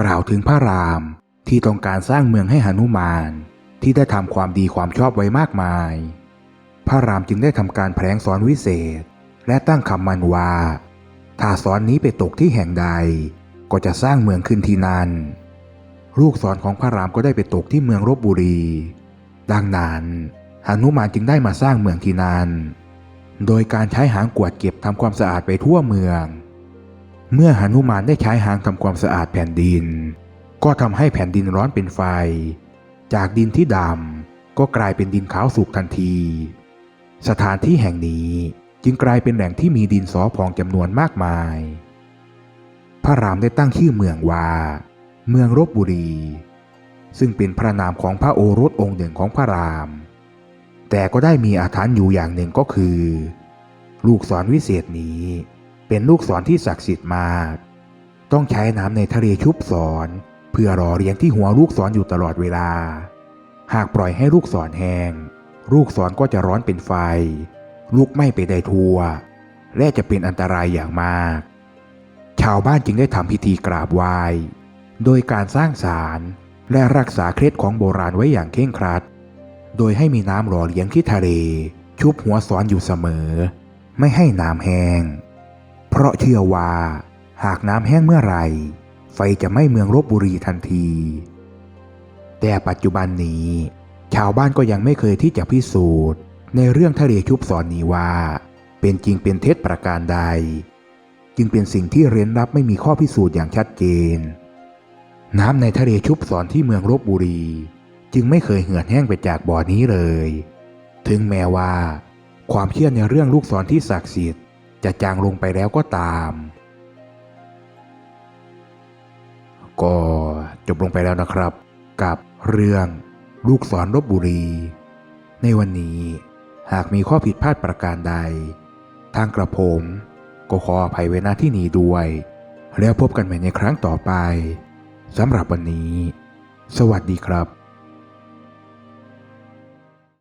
กล่าวถึงพระรามที่ต้องการสร้างเมืองให้หนุมาน ที่ได้ทำความดีความชอบไว้มากมาย พระรามจึงได้ทำการแผลงสอนวิเศษ และตั้งคำมันว่า ถ้าสอนนี้ไปตกที่แห่งใด ก็จะสร้างเมืองขึ้นที่นั่น ลูกศรของพระรามก็ได้ไปตกที่เมืองรบบุรี ดังนั้นหนุมานจึงได้มาสร้างเมืองที่นั่น โดยการใช้หางกวดเก็บทำความสะอาดไปทั่วเมือง เมื่อหนุมานได้ใช้หางทำความสะอาดแผ่นดิน ก็ทำให้แผ่นดินร้อนเป็นไฟ จากดินที่ดำก็กลายเป็นดินขาวสุกทันที สถานที่แห่งนี้จึงกลายเป็นแหล่งที่มีดินสอพองจำนวนมากมาย พระรามได้ตั้งชื่อเมืองว่า เมืองรบบุรี ซึ่งเป็นพระนามของพระโอรสองค์หนึ่งของพระราม แต่ก็ได้มีอาถรรพ์อยู่อย่างหนึ่งก็คือ ลูกศรวิเศษนี้ เป็นลูกศรที่ศักดิ์สิทธิ์มาก ต้องใช้น้ำในทะเลชุบสอนเพื่อรอเรียงที่หัวลูกศรออยู่ตลอดเวลา หากปล่อยให้ลูกศรแห้ง ลูกศรก็จะร้อนเป็นไฟ ลุกไหม้ไปได้ทั่ว และจะเป็นอันตรายอย่างมาก ชาวบ้านจึงได้ทำพิธีกราบไหว้โดยการสร้างศาลและรักษาเคล็ดของโบราณไว้อย่างเคร่งครัด โดยให้มีน้ำหล่อเลี้ยงที่ทะเล ชุบหัวสอนอยู่เสมอ ไม่ให้น้ำแห้ง เพราะเชื่อว่า หากน้ำแห้งเมื่อไรไฟจะไม้เมืองรบบุรีทันที แต่ปัจจุบันนี้ ชาวบ้านก็ยังไม่เคยที่จะพิสูจน์ ในเรื่องทะเลชุบสอนนี้ว่า เป็นจริงเป็นเท็จประการใด จึงเป็นสิ่งที่เร้นลับไม่มีข้อพิสูจน์อย่างชัดเจน น้ำในทะเลชุบสอนที่เมืองรบบุรี จึงไม่เคยเหือดแห้งไปจากบ่อนี้เลย ถึงแม้ว่า ความเชื่อในเรื่องลูกศรที่ศักดิ์สิทธิ์ จะจางลงไปแล้วก็ตาม ก็จบลงไปแล้วนะครับ กับเรื่องลูกศรลบบุรี ในวันนี้หากมีข้อผิดพลาดประการใด ทางกระผม ก็ขออภัยไว้ณที่นี้ด้วย แล้วพบกันใหม่ในครั้งต่อไปสำหรับวันนี้ สวัสดีครับ